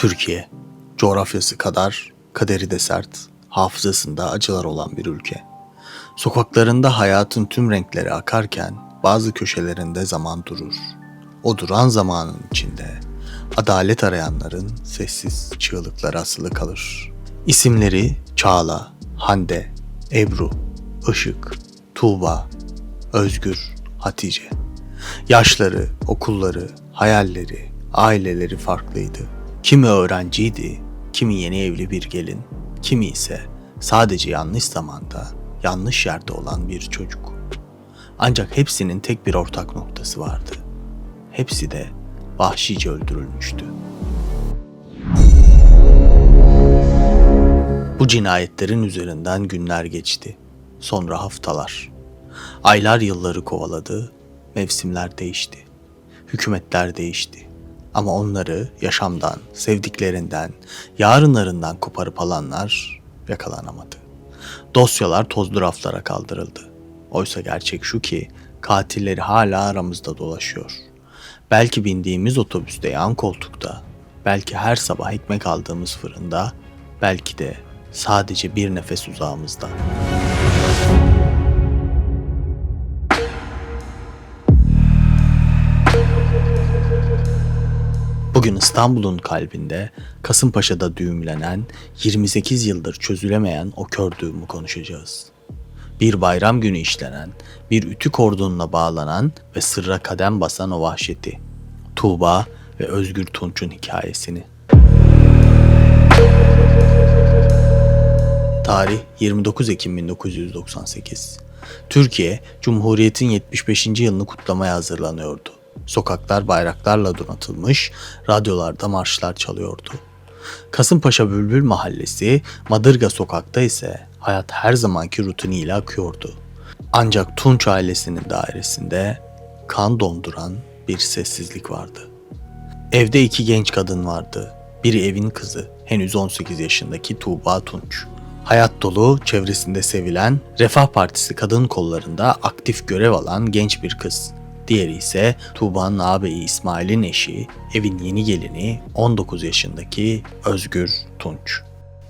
Türkiye, coğrafyası kadar kaderi de sert, hafızasında acılar olan bir ülke. Sokaklarında hayatın tüm renkleri akarken bazı köşelerinde zaman durur. O duran zamanın içinde adalet arayanların sessiz çığlıkları asılı kalır. İsimleri Çağla, Hande, Ebru, Işık, Tuğba, Özgür, Hatice. Yaşları, okulları, hayalleri, aileleri farklıydı. Kimi öğrenciydi, kimi yeni evli bir gelin, kimi ise sadece yanlış zamanda, yanlış yerde olan bir çocuk. Ancak hepsinin tek bir ortak noktası vardı. Hepsi de vahşice öldürülmüştü. Bu cinayetlerin üzerinden günler geçti. Sonra haftalar. Aylar yılları kovaladı, mevsimler değişti. Hükümetler değişti. Ama onları yaşamdan, sevdiklerinden, yarınlarından koparıp alanlar yakalanamadı. Dosyalar tozlu raflara kaldırıldı. Oysa gerçek şu ki katilleri hala aramızda dolaşıyor. Belki bindiğimiz otobüste yan koltukta, belki her sabah ekmek aldığımız fırında, belki de sadece bir nefes uzağımızda. Bugün İstanbul'un kalbinde Kasımpaşa'da düğümlenen 28 yıldır çözülemeyen o kör düğümü konuşacağız. Bir bayram günü işlenen, bir ütü kordonuna bağlanan ve sırra kadem basan o vahşeti. Tuğba ve Özgür Tunç'un hikayesini. Tarih 29 Ekim 1998. Türkiye, Cumhuriyet'in 75. yılını kutlamaya hazırlanıyordu. Sokaklar bayraklarla donatılmış, radyolarda marşlar çalıyordu. Kasımpaşa Bülbül Mahallesi, Madırga Sokak'ta ise hayat her zamanki rutiniyle akıyordu. Ancak Tunç ailesinin dairesinde kan donduran bir sessizlik vardı. Evde iki genç kadın vardı. Biri evin kızı, henüz 18 yaşındaki Tuğba Tunç. Hayat dolu, çevresinde sevilen, Refah Partisi kadın kollarında aktif görev alan genç bir kız. Diğeri ise Tuğba'nın ağabeyi İsmail'in eşi, evin yeni gelini 19 yaşındaki Özgür Tunç.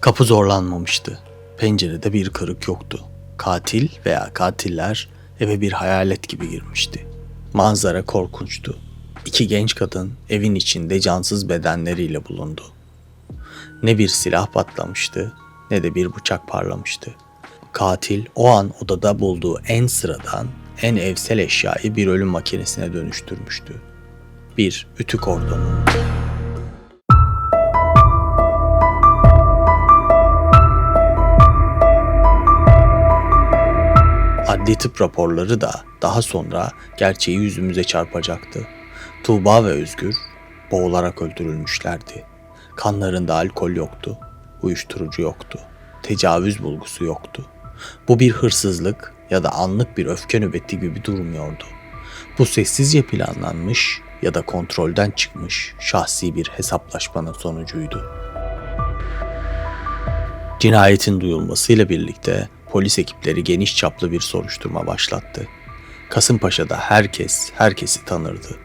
Kapı zorlanmamıştı. Pencerede bir kırık yoktu. Katil veya katiller eve bir hayalet gibi girmişti. Manzara korkunçtu. İki genç kadın evin içinde cansız bedenleriyle bulundu. Ne bir silah patlamıştı ne de bir bıçak parlamıştı. Katil o an odada bulduğu en sıradan, en evsel eşyayı bir ölüm makinesine dönüştürmüştü. Bir ütü kordonu. Adli tıp raporları da daha sonra gerçeği yüzümüze çarpacaktı. Tuğba ve Özgür boğularak öldürülmüşlerdi. Kanlarında alkol yoktu, uyuşturucu yoktu, tecavüz bulgusu yoktu. Bu bir hırsızlık ya da anlık bir öfke nöbeti gibi durmuyordu. Bu sessizce planlanmış ya da kontrolden çıkmış şahsi bir hesaplaşmanın sonucuydu. Cinayetin duyulmasıyla birlikte polis ekipleri geniş çaplı bir soruşturma başlattı. Kasımpaşa'da herkes herkesi tanırdı.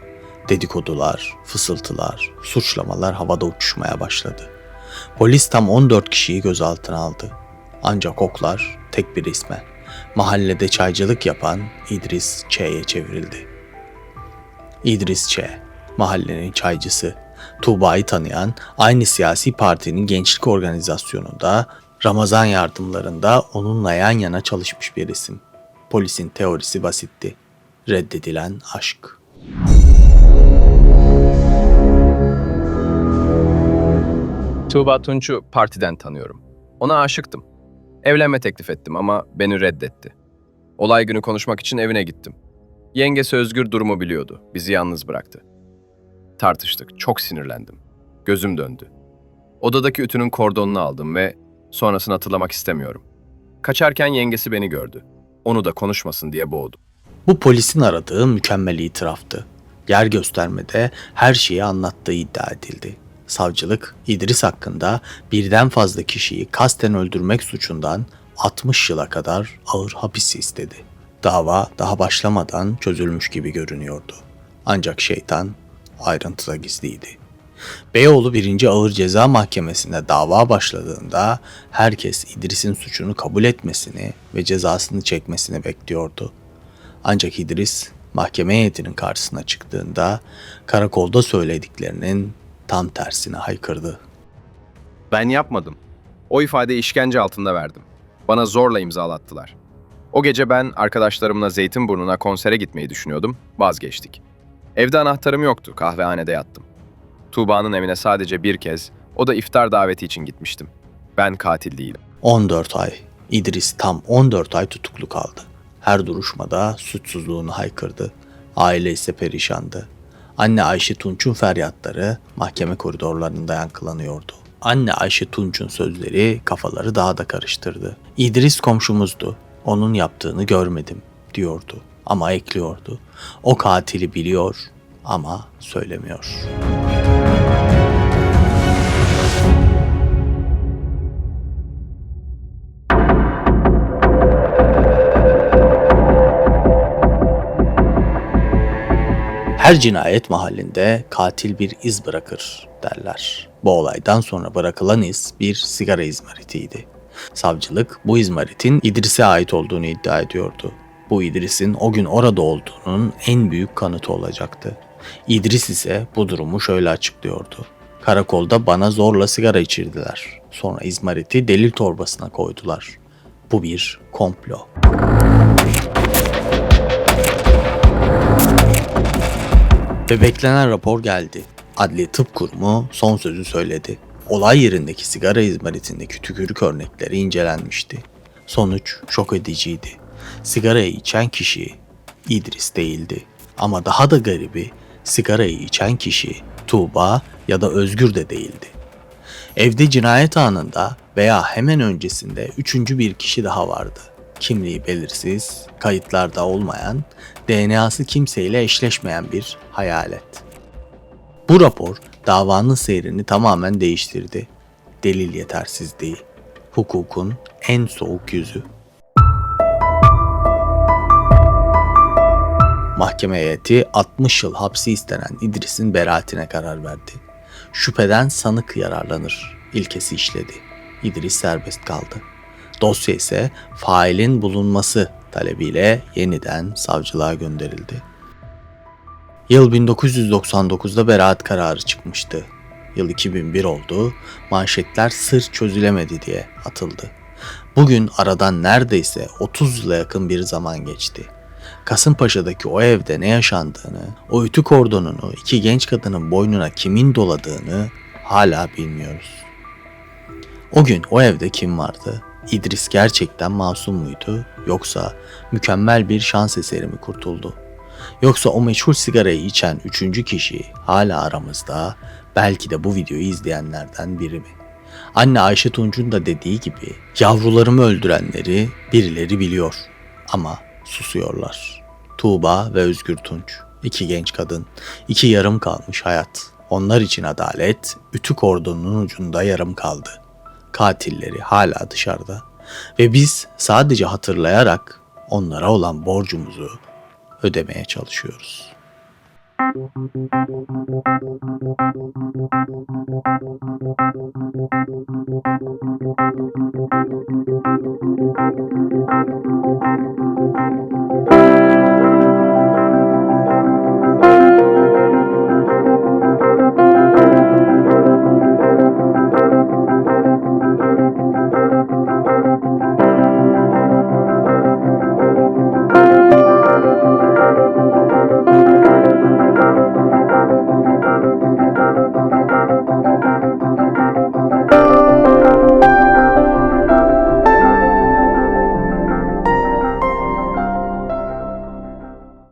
Dedikodular, fısıltılar, suçlamalar havada uçuşmaya başladı. Polis tam 14 kişiyi gözaltına aldı. Ancak oklar tek bir isme, mahallede çaycılık yapan İdris Ç'ye çevrildi. İdris Ç, mahallenin çaycısı, Tuğba'yı tanıyan aynı siyasi partinin gençlik organizasyonunda Ramazan yardımlarında onunla yan yana çalışmış bir isim. Polisin teorisi basitti. Reddedilen aşk. Tuğba Tunç'u partiden tanıyorum. Ona aşıktım. Evlenme teklif ettim ama beni reddetti. Olay günü konuşmak için evine gittim. Yengesi Özgür durumu biliyordu. Bizi yalnız bıraktı. Tartıştık. Çok sinirlendim. Gözüm döndü. Odadaki ütünün kordonunu aldım ve sonrasını hatırlamak istemiyorum. Kaçarken yengesi beni gördü. Onu da konuşmasın diye boğdu. Bu polisin aradığı mükemmel itiraftı. Yer göstermede her şeyi anlattığı iddia edildi. Savcılık İdris hakkında birden fazla kişiyi kasten öldürmek suçundan 60 yıla kadar ağır hapis istedi. Dava daha başlamadan çözülmüş gibi görünüyordu. Ancak şeytan ayrıntıda gizliydi. Beyoğlu 1. Ağır Ceza Mahkemesi'nde dava başladığında herkes İdris'in suçunu kabul etmesini ve cezasını çekmesini bekliyordu. Ancak İdris mahkeme heyetinin karşısına çıktığında karakolda söylediklerinin tam tersine haykırdı. Ben yapmadım. O ifadeyi işkence altında verdim. Bana zorla imzalattılar. O gece ben arkadaşlarımla Zeytinburnu'na konsere gitmeyi düşünüyordum. Vazgeçtik. Evde anahtarım yoktu. Kahvehanede yattım. Tuğba'nın evine sadece bir kez, o da iftar daveti için gitmiştim. Ben katil değilim. 14 ay. İdris tam 14 ay tutuklu kaldı. Her duruşmada suçsuzluğunu haykırdı. Aile ise perişandı. Anne Ayşe Tunç'un feryatları mahkeme koridorlarında yankılanıyordu. Anne Ayşe Tunç'un sözleri kafaları daha da karıştırdı. İdris komşumuzdu. Onun yaptığını görmedim diyordu ama ekliyordu. O katili biliyor ama söylemiyor. Her cinayet mahallinde katil bir iz bırakır derler. Bu olaydan sonra bırakılan iz bir sigara izmaritiydi. Savcılık bu izmaritin İdris'e ait olduğunu iddia ediyordu. Bu İdris'in o gün orada olduğunun en büyük kanıtı olacaktı. İdris ise bu durumu şöyle açıklıyordu. Karakolda bana zorla sigara içirdiler. Sonra izmariti delil torbasına koydular. Bu bir komplo. Ve beklenen rapor geldi. Adli Tıp Kurumu son sözü söyledi. Olay yerindeki sigara izmaritindeki tükürük örnekleri incelenmişti. Sonuç şok ediciydi. Sigarayı içen kişi İdris değildi. Ama daha da garibi sigarayı içen kişi Tuğba ya da Özgür de değildi. Evde cinayet anında veya hemen öncesinde üçüncü bir kişi daha vardı. Kimliği belirsiz, kayıtlarda olmayan, DNA'sı kimseyle eşleşmeyen bir hayalet. Bu rapor davanın seyrini tamamen değiştirdi. Delil yetersizliği, hukukun en soğuk yüzü. Mahkeme heyeti 60 yıl hapsi istenen İdris'in beraatine karar verdi. Şüpheden sanık yararlanır ilkesi işledi. İdris serbest kaldı. Dosya ise failin bulunması talebiyle yeniden savcılığa gönderildi. Yıl 1999'da beraat kararı çıkmıştı. Yıl 2001 oldu, manşetler sır çözülemedi diye atıldı. Bugün aradan neredeyse 30 yıla yakın bir zaman geçti. Kasımpaşa'daki o evde ne yaşandığını, o ütü kordonunu iki genç kadının boynuna kimin doladığını hala bilmiyoruz. O gün o evde kim vardı? İdris gerçekten masum muydu yoksa mükemmel bir şans eseri mi kurtuldu? Yoksa o meçhul sigarayı içen üçüncü kişi hala aramızda belki de bu videoyu izleyenlerden biri mi? Anne Ayşe Tunç'un da dediği gibi yavrularımı öldürenleri birileri biliyor ama susuyorlar. Tuğba ve Özgür Tunç, iki genç kadın, iki yarım kalmış hayat. Onlar için adalet, ütü kordonunun ucunda yarım kaldı. Katilleri hala dışarıda ve biz sadece hatırlayarak onlara olan borcumuzu ödemeye çalışıyoruz.